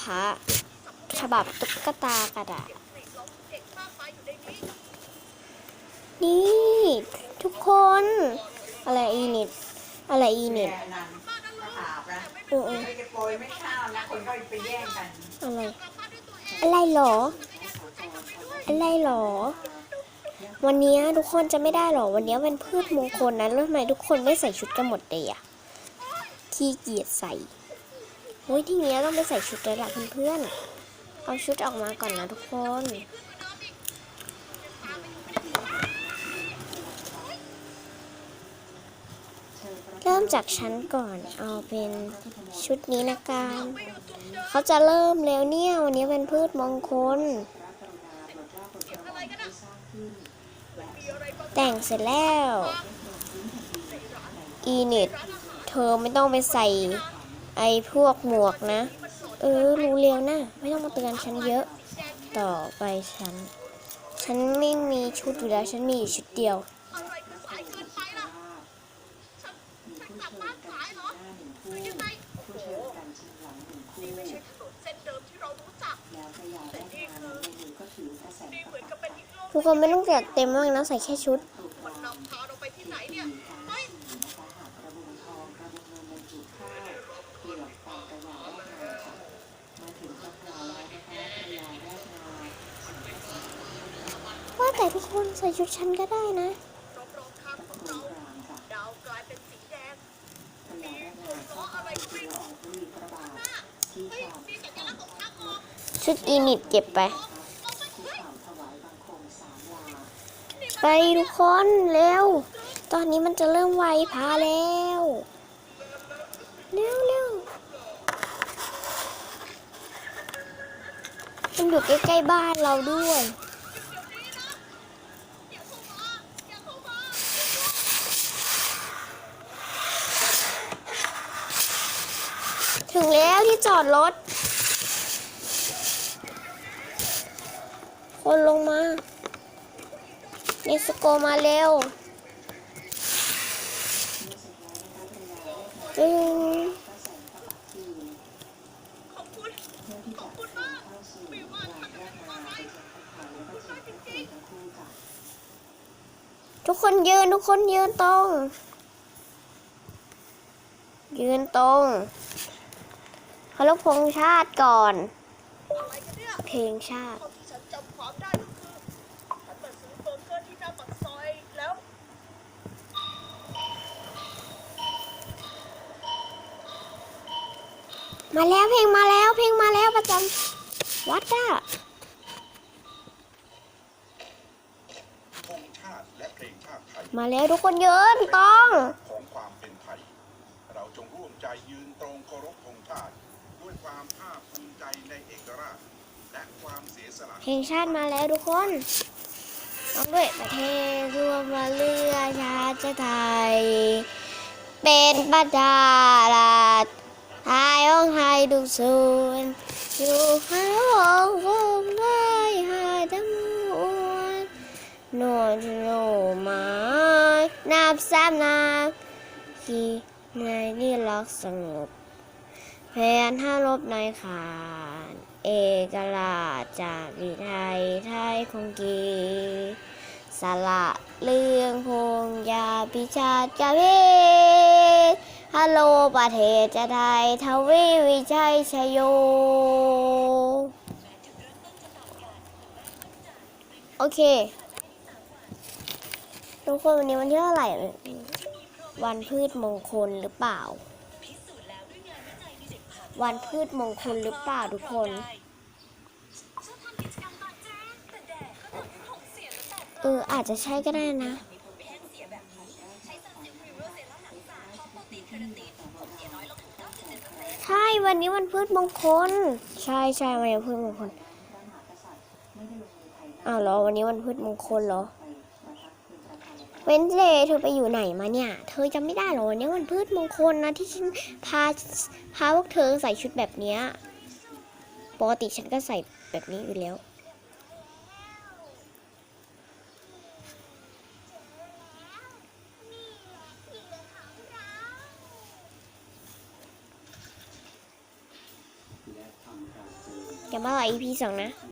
พระฉบับตุ๊กตากระดาษ นี่ ทุกคน อะไรอีนิด อะไรอีนิดแม่นันก็ถามนะเออเออไม่จะโปรยไม่ข้าวนะคนก็ไปแย่งกันอะไร อะไรหรอ อะไรหรอ วันนี้ทุกคนจะไม่ได้หรอ วันนี้เป็นพืชมงคลนะแล้วทำไมทุกคนไม่ใส่ชุดกันหมดเลยอะขี้เกียจใส่ โอ้ยทีนี้ต้องไปใส่ชุดเลยล่ะเพื่อนๆ เอาชุดออกมาก่อนนะทุกคนเริ่มจากชั้นก่อน เอาเป็นชุดนี้นะการเขาจะเริ่มแล้วเนี่ย วันนี้เป็นพืชมงคล แต่งเสร็จแล้ว อีนิด เธอไม่ต้องไปใส่ ไอพวกหมวกนะ เออ รู้เร็วนะ ไม่ต้องมาเตือนฉันเยอะ ต่อไปฉัน ฉันไม่มีชุดอยู่แล้ว ฉันมีอยู่ชุดเดียวอะไรคือสายเกินไปล่ะฉันฉันกลับบ้านสายเหรอหรือยังไงโอ้โหนี่ไม่ช่ถนนนเดิมที่เรารู้จักแต่นี่คือนี่เหมื อนกับเป็นอีกโลกทุกคนไม่ต้องจัดเต็มมากนะใส่แค่ชุดมันนำพาเราไปที่ไหนเนี่ยเฮ้ยว่าแต่ทุกคนใส่ชุดฉันก็ได้นะ รอบๆข้างของเราดาวกลายเป็นสีแดงมีวงล้ออะไรก็ไม่รู้ข้างหน้าเฮ้ยมีสัญลักษณ์ของทางออกชุดอีนิดเก็บไปเราไปเฮ้ยไปทุกคนเร็ว ตอนนี้มันจะเริ่มไหวพาแล้ว เร็วเร็ว มันอยู่ใกล้ๆบ้านเราด้วยถึงแล้วที่จอดรถ คนลงมา เนสโกมาเร็วอืม ขอบคุณ ขอบคุณมากไม่ว่าท่านจะทำอะไรขอบคุณมากจริงๆ ทุกคนยืนทุกคนยืนตรง ยืนตรงเคารพพงชาติก่อน อะไรกันเนี่ยเพลงชาติเท่าที่ฉันจำความได้ก็คือฉันมาซื้อเบอร์เกอร์ที่หน้าปากซอยแล้ว มาแล้วเพลงมาแล้วเพลงมาแล้วประจำวัดอะ ธงชาติและเพลงชาติไทย มาแล้วทุกคนยืนตรงของความเป็นไทย เราจงร่วมใจยืนตรงเคารพธงชาติด้วยความภาคภูมิใจในเอกราช และความเสียสละเพลงชาติมาแล้วทุกคนร้องด้วยประเทศรวมมาเลือชาติไทย เป็นประชาราชไทยของไทยทุกส่วนอยู่ข้างของผมไทยหายทั้งมวล โนดโนมานับสามนับที่ในนี่รักสงบแผนห้ารบในขาน เอกราชจากวิไทยไทยคงกีสละเรื่องพงยาพิชาติกาเพฮัลโหลประเทศจะไทยทวีวิชัยชยโย โอเค ทุกคนวันนี้วันที่เท่าไหร่ วันพืชมงคลหรือเปล่า วันพืชมงคลหรือเปล่าทุกคนเอออาจจะใช่ก็ได้นะ ใช่วันนี้วันพืชมงคล ใช่ใช่วันนี้วันพืชมงคลอ้าวเหรอวันนี้วันพืชมงคลเหรอ เวนเดย์เธอไปอยู่ไหนมาเนี่ย เธอจำไม่ได้หรอวันนี้วันพืชมงคลนะที่ฉันพาพาพวกเธอใส่ชุดแบบเนี้ยปกติฉันก็ใส่แบบนี้อยู่แล้วอย่ามาหลาย EP สองนะ